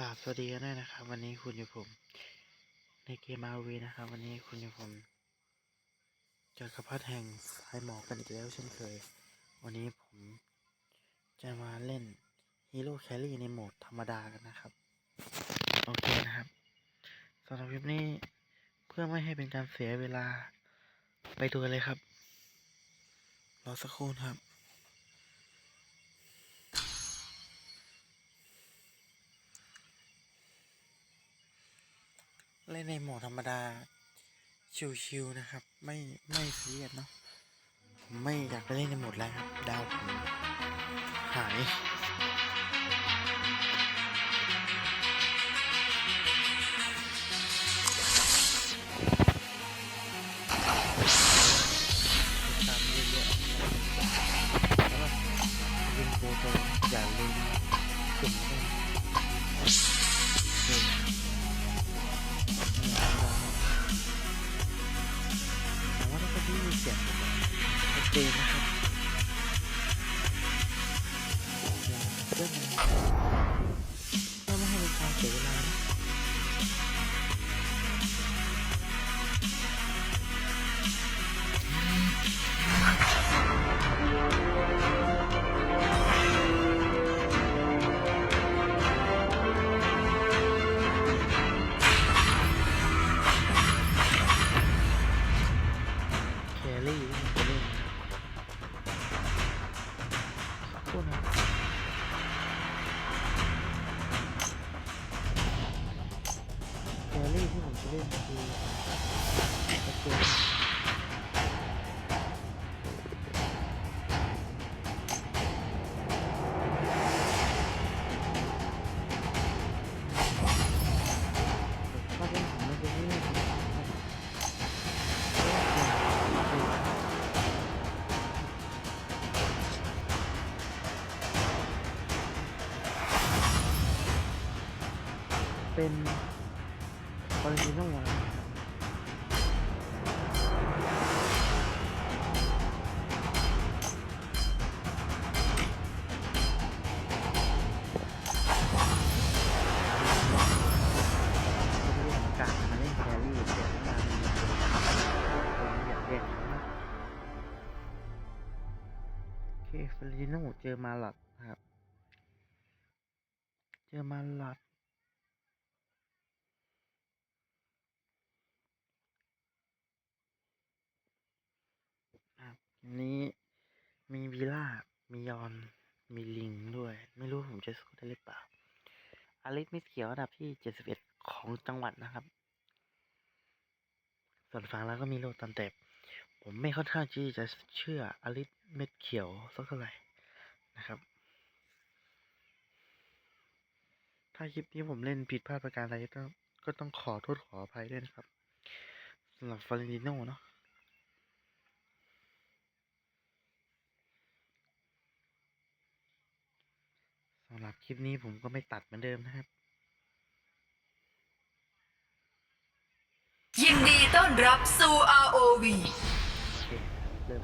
กราบสวัสดีกันด้วยนะครับ วันนี้คุณอยู่ผม ในเกมอาวีนะครับ วันนี้คุณอยู่ผมจักรพรรดิแห่งสายหมอกกันอีกแล้วเช่นเคย วันนี้ผมจะมาเล่นฮีโร่แครี่ในโหมดธรรมดากันนะครับ โอเคนะครับสำหรับคลิปนี้เพื่อไม่ให้เป็นการเสียเวลาไปดูกันเลยครับ รอสักครู่ครับ เล่นในโหมดธรรมดา ชิวๆนะครับ ไม่ไม่ซีเรียสเนาะผมไม่อยากไปเล่นในโหมดแล้วครับ ดาวผมหาย เป็นคอร์ติโน่นะครับการมาเล่นแครี่เสียการผมอยากเรียนโอเคฟร์ติโน่เจอมาหลัดนะครับ เจอมาหลัด ครับอั นี้มีวีล่า มียอน มีลิงด้วย ไม่รู้ผมจะสู้ได้หรือเปล่าอเล็กมิสเขียวอันดับที่71ของจังหวัดนะครับ ส่วนฟังแล้วก็มีโลตันแต่ผมไม่ค่อนข้างที่จะเชื่ออลิสเม็ดเขียวสักเท่าไหร่นะครับ ถ้าคลิปนี้ผมเล่นผิดพลาดประการใดก็ต้องก็ต้องขอโทษขออภัยด้วยนะครับสำหรับฟาเรนติโน่เนาะ หรับคลิปนี้ผมก็ไม่ตัดเหมือนเดิมนะครับ ยินดีต้อนรับสู่ ROV โอเคเริ่ม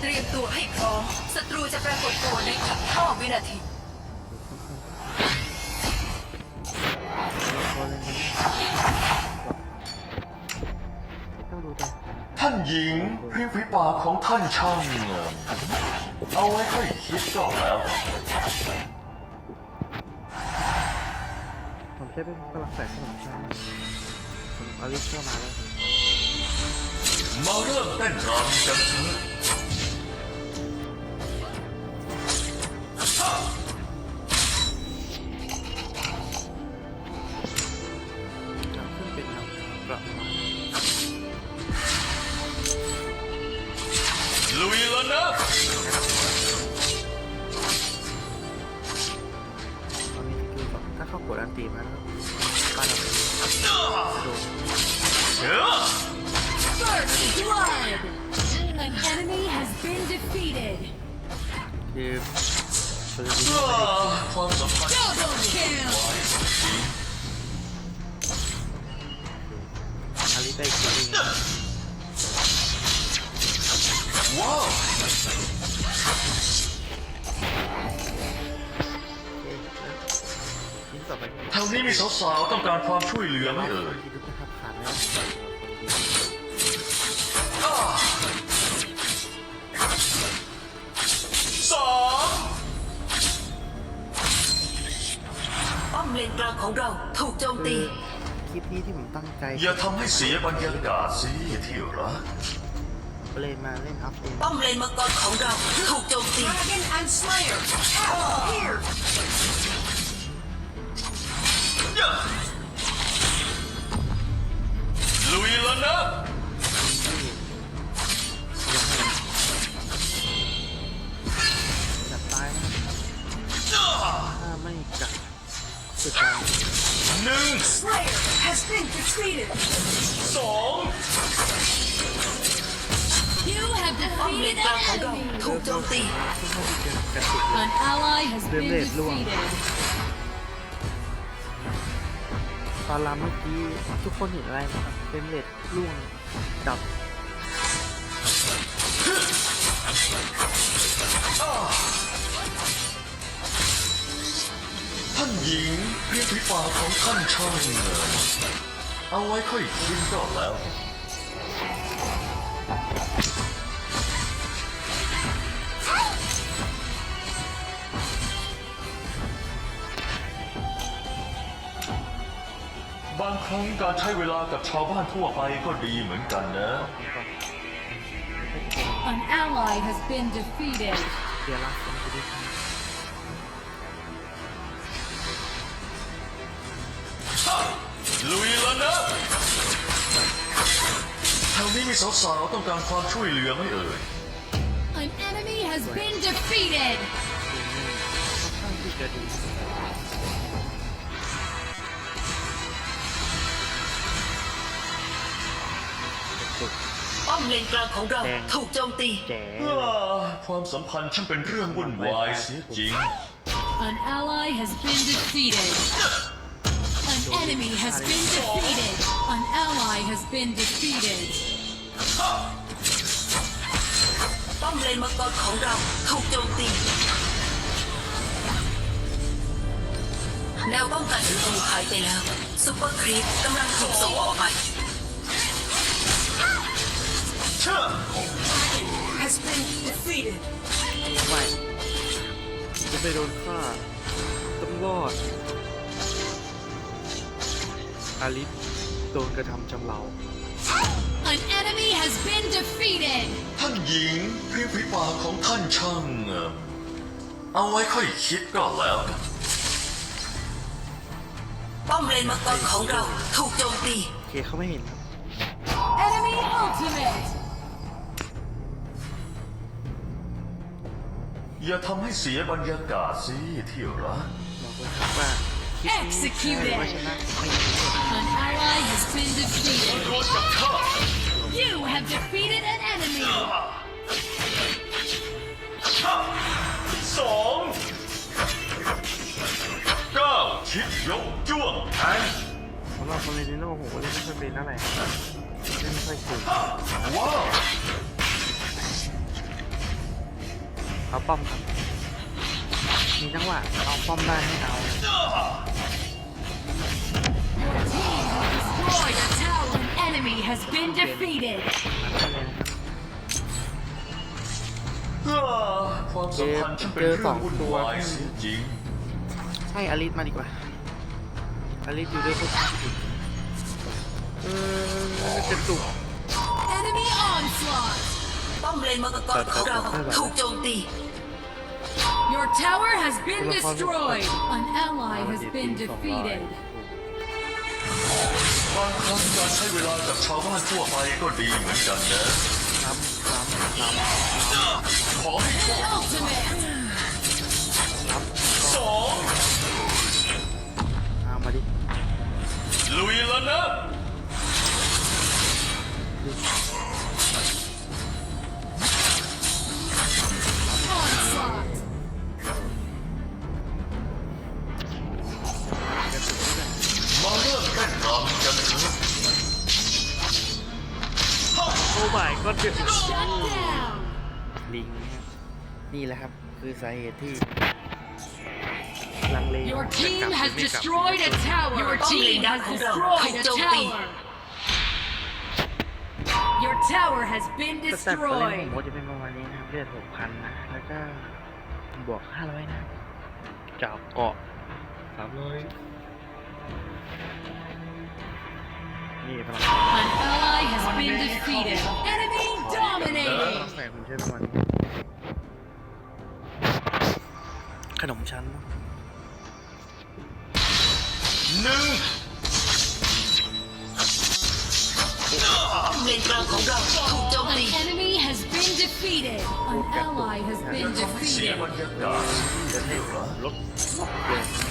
เตรียมตัวให้พร้อมศัตรูจะปรากฏตัวในอีก5วินาทีพอเลยนะต้องดูแต่ท่านหญิงริมฝีปากของท่านช่างเอาไว้ให้คิดก็แล้วผมใช้เป็นกระลักแสงขนมชาผมเอาลิสเข้ามาแล้วมาเริ่มเต้นรำกันเถอะ วนี้มีสาวๆต้องการความช่วยเหลือไหมเอ่ยที่ทุกคนครับขาดแล้วสองป้อมเลนกลางของเราถูกโจมตี คลิปนี้ที่ผมตั้งใจอย่าทำให้เสียบรรยากาศสิที่รักเล่นมาเล่นอัพเองป้อมเลนมังกรของเราถูกโจมตี Dragon and Slayer here ลุยแล้วนะจับตายนะถ้าไม่กัดสุดท้ายหนึ่ง Slayer has been defeated สอง You have ป้อมเลน defeated กลาง an ของเรา enemy. ถูกโจมตี ทุกคนที่เจอกระตุก An ally has been Đêm đẹp luôn. defeated. ตอนรำเมื่อกี้ทุกคนเห็นอะไรไหมครับเป็นเลดล่วงดับท่านหญิงเรียกฝีปากของท่านช่างเอาไว้ค่อยคิดก็แล้ว ครั้งการใช้เวลากับชาวบ้านทั่วไปก็ดีเหมือนกันนะ An ally has been defeated. เดี๋ยวรักกันจะได้ทลุยแล้วนะแถวนี้มีสาวๆต้องการความช่วยเหลือไหมเอ่ย An enemy has been defeated. ำค่อนข้างที่จะดี อมเลนกลางของเราแดง ถูกโจมตี แจ๋อ่าความสัมพันธ์ช่างเป็นเรื่องวุ่นวายเสียจริง An ally has been defeated. An enemy has been defeated. An ally has been defeated. ป้อมเลนมังกรของเราถูกโจมตี แนวป้องกันศัตรูหายไปแล้วซุปเปอร์ครีปกำลังถูกส่งออกไป เชื่อ has been defeated ไม่จะไปโดนฆ่าต้องรอด อาลิสโดนกระทำชำเรา An enemy has been defeated. ท่านหญิงเรียกฝีปากของท่านช่างเอ่อเอาไว้ค่อยคิดก็แล้วกัน ป้อมเลนมังกรของเราถูกโจมตี โอเคเขาไม่เห็นครับ Enemy ultimate. อย่าทำให้เสียบรรยากาศสิที่รัก บอกเลยครับว่าคลิปนี้ใช่ว่าชนะไม่ชนะ An ally has been defeated. โดนกับข้า You have defeated an enemy. สองเก้าชิดยกจ้วงแทงสำหรับคอมเมดิโน่ผมก็เล่นไม่ค่อยเป็นเท่าไหร่เล่นไม่ค่อยเก่งว้าว เอาป้อมครับ มีจังหวะเอาป้อมได้ให้เอา Destroy the tower. An enemy has been defeated. อันนั้นเลยนะครับอ่าความสัมพันธ์ช่างเป็นเรื่องวุ่นวายเสียจริงใช่อลิสมาดีกว่าอลิสอยู่ด้วยพวกเออกระตุก Enemy onslaught. ป้อมเลนมังกรของเราถูกโจมตี Your tower has been destroyed. An ally has been defeated. บางครั้งการใช้เวลากับชาวบ้านทั่วไปก็ดีเหมือนกันนะซ้ำซ้ำซ้ำขอให้โชค Ultimate. สองเอามาดิลุยแล้วนะ อ้ไม่ก็เดือด Shut down. ลิงนะครับนี่แหละครับคือสาเหตุที่ลังเล Your จะ team กลับหรือ has ไม่กลับ destroyed a tower. Your team has destroyed a tower. Your tower has been สแต็ปอะไรของ destroyed. โมจะเป็นประมาณนี้นะครับเลือดหกพันนะ แล้วก็บวกห้าร้อยนะจากเกาะสามร้อย นี่พลัง An ally has been defeated. Enemy พลัง dominating. แฝงคุณใช้ประมาณนี้ขนมชั้นเนอะ หนึ่ง เลนกลางของเราถูกโจม An ตี enemy has been defeated. An ally has been เสีย defeated. บรรยากาศจะได้เหรอ ลดเกิน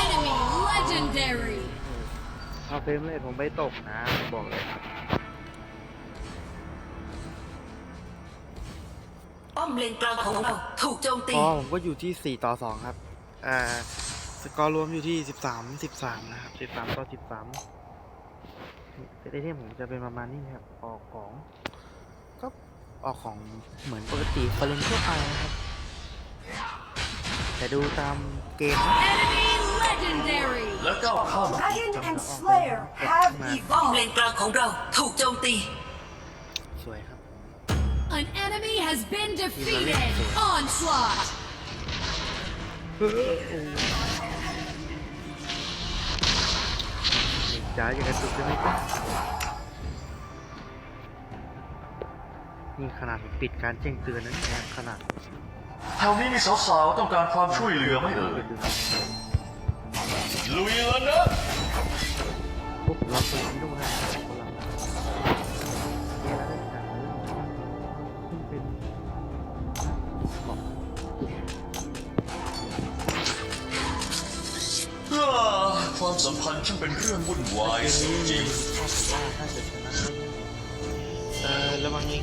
Enemy legendary. เอาเฟรมเลยผมไปตกนะผมบอกเลย ป้อมเลนกลางของเราถูกโจมตีพอผมก็อยู่ที่ 4 ต่อ 2 ครับ อ่า สกอร์รวมอยู่ที่ 13 13 นะครับ 13 ต่อ 13เซตไอเทมผมจะเป็นประมาณนี้ครับ ออกของก็ ออกของเหมือนปกติฟาเลนทั่วไปนะครับ แต่ดูตามเกมนะ Enemy legendary. แล้วก้าวข้าม Dragon and Slayer have evolved ป้อมเลนกลางของเราถูกโจมตี สวยครับ An enemy has been defeated. Onslaught. จ้าอย่างกระตุกใช่ไหมจ๊ะ นี่ขนาดผมปิดการแจ้งเตือนนะเนี่ยขนาดแถวนี้มีสาวๆต้องการความช่วยเหลือไหมเอ่ยดูลุยแล้วนะปุ๊บเราเปิดที่ดูนะคนละเกมแล้วได้จากเรื่องซึ่งเป็นบอกอ่าความสัมพันธ์ช่างเป็นเรื่องวุ่นวายเสียจริงถ้าผมว่าถ้าเกิดชนะเออระวังยิง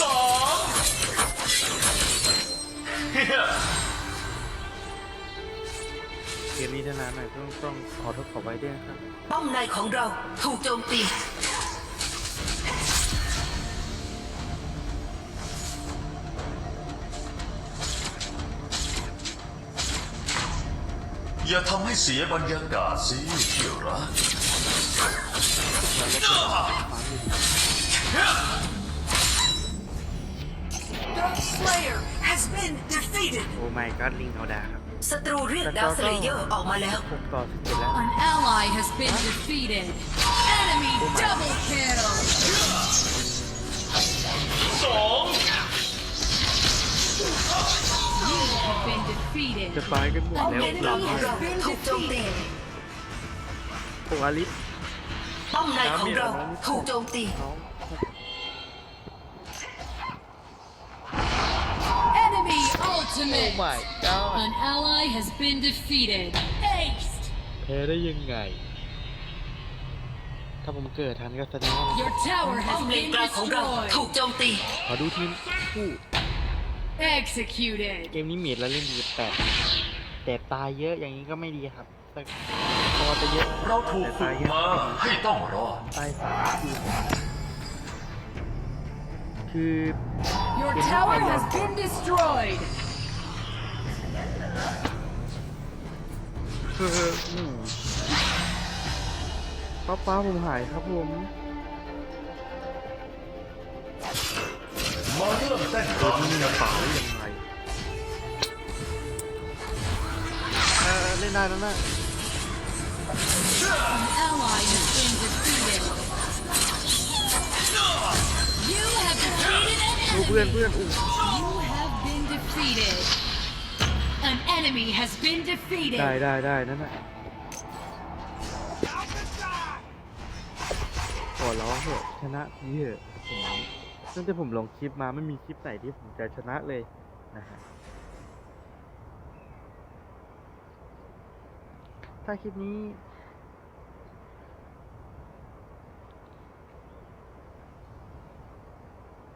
สองเฮ้ยเกมนี้ถ้านานหน่อยต้องต้องขอโทษขอไว้ด้วยนะครับ ป้อมในของเราถูกโจมตี อย่าทำให้เสียบรรยากาศสิที่รัก Dark Slayer has been defeated โอ้ไม่ก็ลิงเอาดาครับศัตรูเรียกดาวสเลเยอร์ออกมาแล้ว หกต่อสิบเจ็ดแล้ว An ally has been defeated. Enemy double kill. สอง You have been จะ defeated. ตายกันหมดป้อมแล้วเลนกหลาลังบของเลเรายถูกโจมตีโอ้อาลิสป้อมในของเราถูกโจมตีเขา my god An ally has been defeated. Ace. แพ้ได้ยังไง ถ้าผมเกิดทันก็แสดงว่า Your tower ป้อ has มเลน been กลางของเรา ถูก destroyed. โจมตี ขอดูทีมคู่ Executed. เกมนี้เมีดแล้วเล่นดีแต่แต่ตายเยอะอย่างนี้ก็ไม่ดีครับแต่พอจะเยอะเราถูกฝึกมาให้ต้องรอด ตายสามทีคือ Your tower has been destroyed. คืออืมป้าป้าผมหายครับผมมาเริ่มเต้นเกิกัดนมีกระเป๋ายังไงเออเล่นได้แล้วนะ An ally has been defeated. You have defeated an ดูเพื่อน enemy. เพื่อนอู้ An enemy has been defeated. ได้ได้ได้นั่นน่ะอร้องเถอะชนะทีเถอะผมตั้งแต่ผมลงคลิปมาไม่มีคลิปไหนที่ผมจะชนะเลยนะฮะถ้าคลิปนี้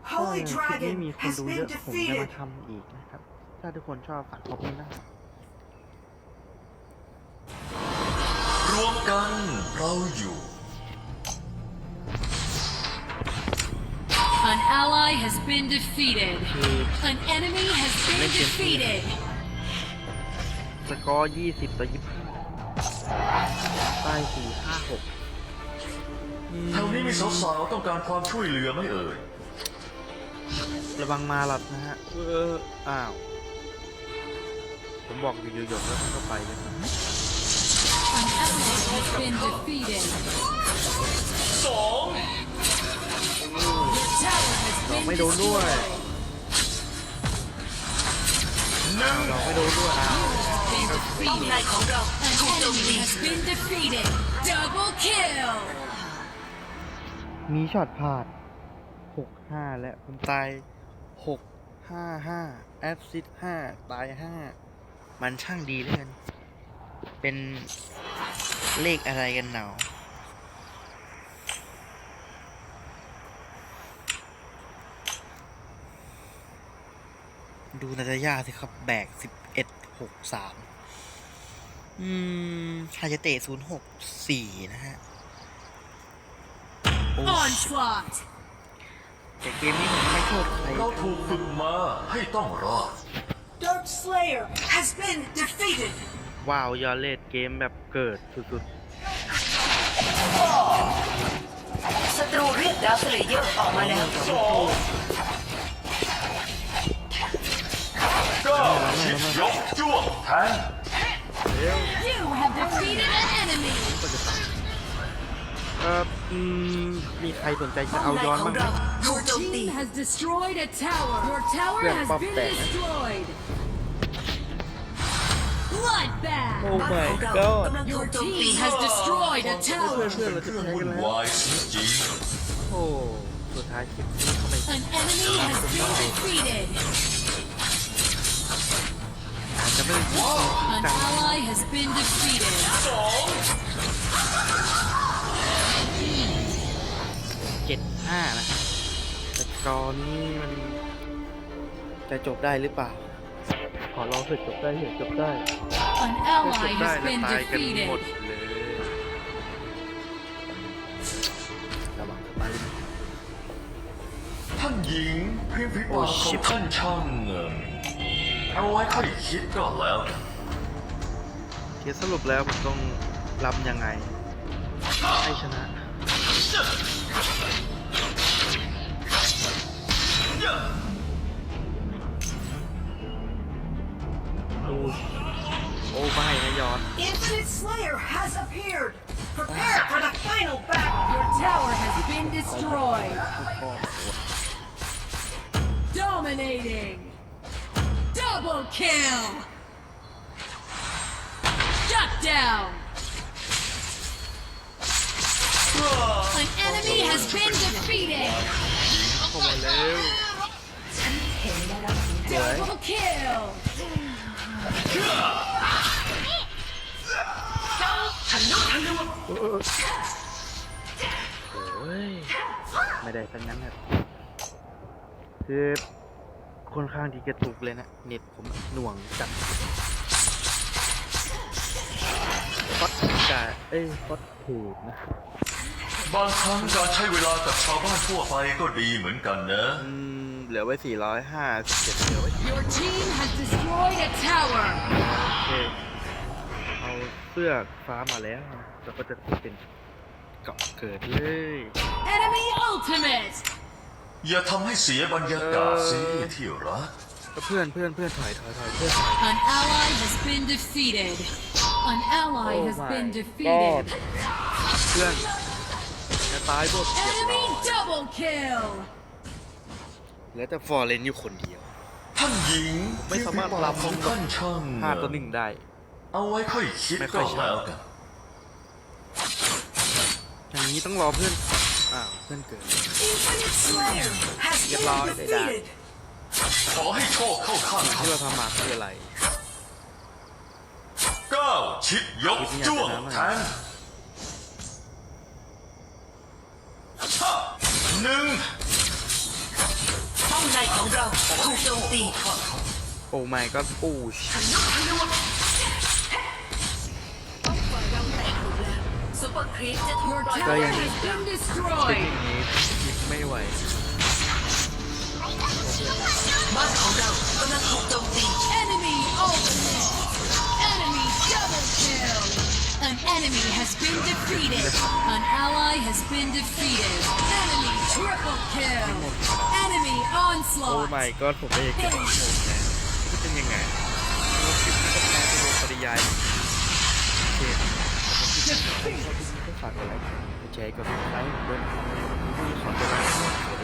ถ้า Holy คลิปนี้ Dragon มีคน has ดูเย been อะผมจะมา defeated. ทำอีกนะครับ ถ้าทุกคนชอบฝากคอมเมนต์นะครับรวมกันเราอยู่ An ally has been defeated. คือ An enemy has been Legend. defeated. สกอร์ยี่สิบต่อยี่สิบห้าใต้สี่ห้าหกแถวนี้มีสาวๆต้องการความช่วยเหลือไหมเอ่ย ระวังมาหลัดนะฮะ เออ อ้าว ผมบอกอยู่หยกๆแล้วมันก็ไปเลย An ally has been defeated. สอง Tower has เรา been ไม่โดนด้วย destroyed. หนึ่งเราไม่โดนด้วยอ้าว Been ป้อมใน defeated. ของเรา An ถูกโจม enemy ตี has been defeated. Double kill. มีช็อตพลาดหกห้าและผมตายหกห้าห้าแอดซิดห้าตายห้า มันช่างดีเหลยกันเป็นเลขอะไรกันหนาวดูนาตาย่าสิครับ แบกสิบเอ็ดหกสามอืมฮายาเตะศูนย์หกสี่นะฮะ โอ้ Onslaught. แต่เกมนี้ผมไม่โทษใคร เราถูกฝึกมาให้ต้องรอด Dark Slayer has been defeated. ว้าวยอดเลดเกมแบบเกิดสุดศัตรูเรียกดาวสเลเยอร์ออกมาแล้ว สองเก้าชิดยกจ้วงแทง You have defeated an enemy. ๆก็จะตายเอ่ออืมมีใครสนใจจะป้อมเอาในย้อนของบ้างไหมเราถูกโจมตี Team has destroyed a tower. Your tower Yeah, has pop been that. destroyed. Bloodbath. โอ้บ้าน my ของเรา god กำลังถู Your กโจมตี team has destroyed a เพื่อน tower. เพื่อนเราเคจะรื่องแพ้วุ่กันนแล้ววายจริงโอ้สุดท้ายคลิปนี้เขาไม่ An enemy has been defeated. อาจจะไม่ได้ยิง An จัง ally has been defeated. เจ็ดห้านะครับแต่กอร์นี้มันจะจบได้หรือเปล่า ขอรอเสร็จจบได้เถอะจบได้ An ถ้าจ ally บได้ has นะ been ตายกันหมด defeated. เลยระวังตายๆท่านหญิงเพียงฝีปากโอ้ของ shit ท่านช่างเงินเอาไว้ค่อยคิดก็แล้วกันเทียสรุปแล้วผมต้องรับยังไงให้ชนะ Infinite Slayer has appeared! Prepare for the final battle! Your tower has been destroyed! Dominating! Double kill! Shut down! An enemy has been defeated! Double kill! โอ้ยไม่ได้ทั้งนั้นครับคือค่อนข้างที่กระตุกเลยนะเน็ตผมหน่วงจัดฟอตกาเอ้ยฟอตเทดนะบางครั้งการใช้เวลากับชาวบ้านทั่วไปก็ดีเหมือนกันนะอืมเหลือไว้ 457เหลือไว้ Your team has destroyed a tower. โอเคเอาเสื้อฟ้ามาแล้วแล้วก็จะเป็นเกาะเกิดเลย Enemy ultimate. อย่าทำให้เสียบรรยากาศสิที่รักก็เพื่อนเพื่อนเพื่อนถอยถอยถอยเพื่อนถอย An ally has been defeated. An ally Oh has my been God. defeated. เพื่อนจะตายหมดเรียบร้ Enemy อย double kill. เหลือแต่ฟอร์เรนอยู่คนเดียว ท่านหญิงไม่เพียงสาฝีมารถปากรับของท่านช่างห้าต่อหนึ่งได้ เอาไว้ค่อยคิดไม่ค่ก็อยใช่แล้วกัน อย่างนี้ต้องรอเพื่อน อ้าวเพื่อนเกิด Infinite Slayer has Get been lost, they die. defeated. ขอให้โชคเข้าข้างที่ท่านเราทำมาคืออะไร ก้าวชิดยกจ้วงแทงห้าหนึ่งป้อมในของเราถูกโจมตีโอ้ไม่ก็ปูชป้อมฝ่ายเร ก Your ปล่อย tower ไป has been เป็น destroyed. อย่างนี้คิดไม่ไหว บ้านของเรากำลังถูกโจมตี Enemy ultimate. Enemy double kill. An enemy has been defeated. An ally has been defeated. Enemy triple kill. Enemy โอ้ onslaught. ไม่ก็ผมไม่อยากจะบอกผมนะจะเป็นยังไงเราคิดว่าจะแพ้ตัวปริยายโอเคผมคิดว่าเขาที่นี่ก็ ฝากกดไลค์กดแชร์กดติดตามเพื่อนๆขอบคุณมาก